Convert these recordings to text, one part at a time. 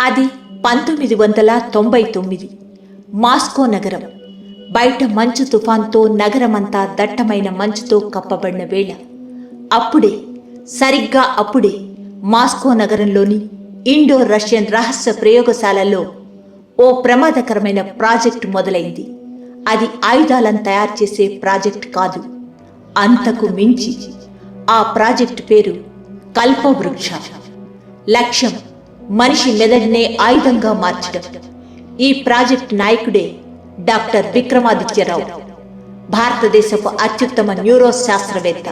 అది పంతొమ్మిది వందల తొంభై తొమ్మిది. మాస్కో నగరం. బయట మంచు తుఫాన్తో నగరమంతా దట్టమైన మంచుతో కప్పబడిన వేళ. అప్పుడే సరిగ్గా అప్పుడే మాస్కో నగరంలోని ఇండో రష్యన్ రహస్య ప్రయోగశాలలో ఓ ప్రమాదకరమైన ప్రాజెక్టు మొదలైంది. అది ఆయుధాలను తయారు చేసే ప్రాజెక్ట్ కాదు. అంతకు మించి ఆ ప్రాజెక్టు పేరు కల్పవృక్ష. లక్ష్యం మనిషి మెదడునే ఆయుధంగా మార్చడం. ఈ ప్రాజెక్ట్ నాయకుడే డాక్టర్ విక్రమాదిత్యరావు భారతదేశపు అత్యుత్తమ న్యూరో శాస్త్రవేత్త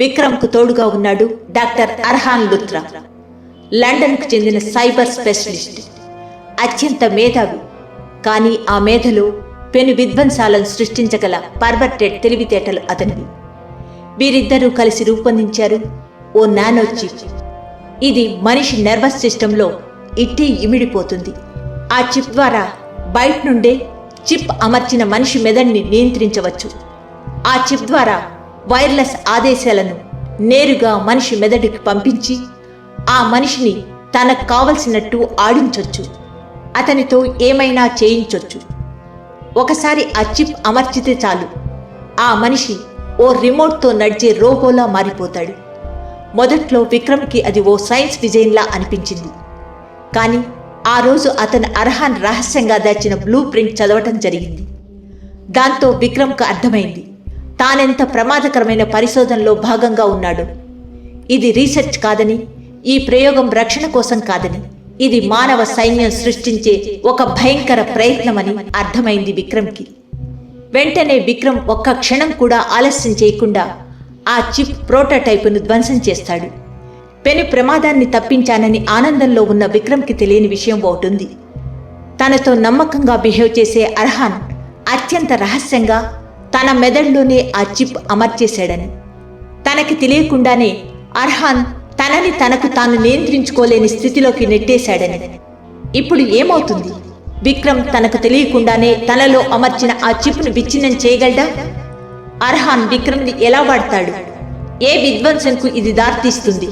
విక్రమ్కు తోడుగా ఉన్నాడు డాక్టర్ అర్హాన్ లుత్రా లండన్కు చెందిన సైబర్ స్పెషలిస్ట్. అత్యంత మేధావి కానీ ఆ మేధలో పెను విధ్వంసాలను సృష్టించగల పర్వర్టెడ్ తెలివితేటలు అతనివి. వీరిద్దరూ కలిసి రూపొందించారు ఓ నానో చిప్. ఇది మనిషి నర్వస్ సిస్టంలో ఇట్టి ఇమిడిపోతుంది. ఆ చిప్ ద్వారా బయట నుండే చిప్ అమర్చిన మనిషి మెదడుని నియంత్రించవచ్చు. ఆ చిప్ ద్వారా వైర్లెస్ ఆదేశాలను నేరుగా మనిషి మెదడుకి పంపించి ఆ మనిషిని తనకు కావలసినట్టు ఆడించవచ్చు అతనితో ఏమైనా చేయించవచ్చు ఒకసారి ఆ చిప్ అమర్చితే చాలు. ఆ మనిషి ఓ రిమోట్తో నడిచే రోబోలా మారిపోతాడు. మొదట్లో విక్రమ్కి అది ఓ సైన్స్ డిజైన్లా అనిపించింది. కానీ ఆ రోజు అతను అర్హాన్ రహస్యంగా దాచిన బ్లూ ప్రింట్ చదవటం జరిగింది. దాంతో విక్రమ్కు అర్థమైంది. తానెంత ప్రమాదకరమైన పరిశోధనలో భాగంగా ఉన్నాడు. ఇది రీసెర్చ్ కాదని ఈ ప్రయోగం రక్షణ కోసం కాదని ఇది మానవ సైన్యం సృష్టించే ఒక భయంకర ప్రయత్నమని అర్థమైంది విక్రమ్కి. వెంటనే విక్రమ్ ఒక్క క్షణం కూడా ఆలస్యం చేయకుండా ఆ చిప్ ప్రోటోటైపును ధ్వంసం చేస్తాడు. పెను ప్రమాదాన్ని తప్పించానని ఆనందంలో ఉన్న విక్రమ్కి తెలియని విషయం ఒకటుంది. తనతో నమ్మకంగా బిహేవ్ చేసే అర్హాన్ అత్యంత రహస్యంగా తన మెదడులోనే ఆ చిప్ అమర్చేశాడని. తనకి తెలియకుండానే అర్హాన్ తనని తనకు తాను నియంత్రించుకోలేని స్థితిలోకి నెట్టేశాడని. ఇప్పుడు ఏమవుతుంది? విక్రమ్ తనకు తెలియకుండానే తనలో అమర్చిన ఆ చిప్ను విచ్ఛిన్నం చేయగలడా? అర్హాన్ విక్రమ్ని ఎలా వాడతాడు? ఏ విధ్వంసంకు ఇది దారితీస్తుంది?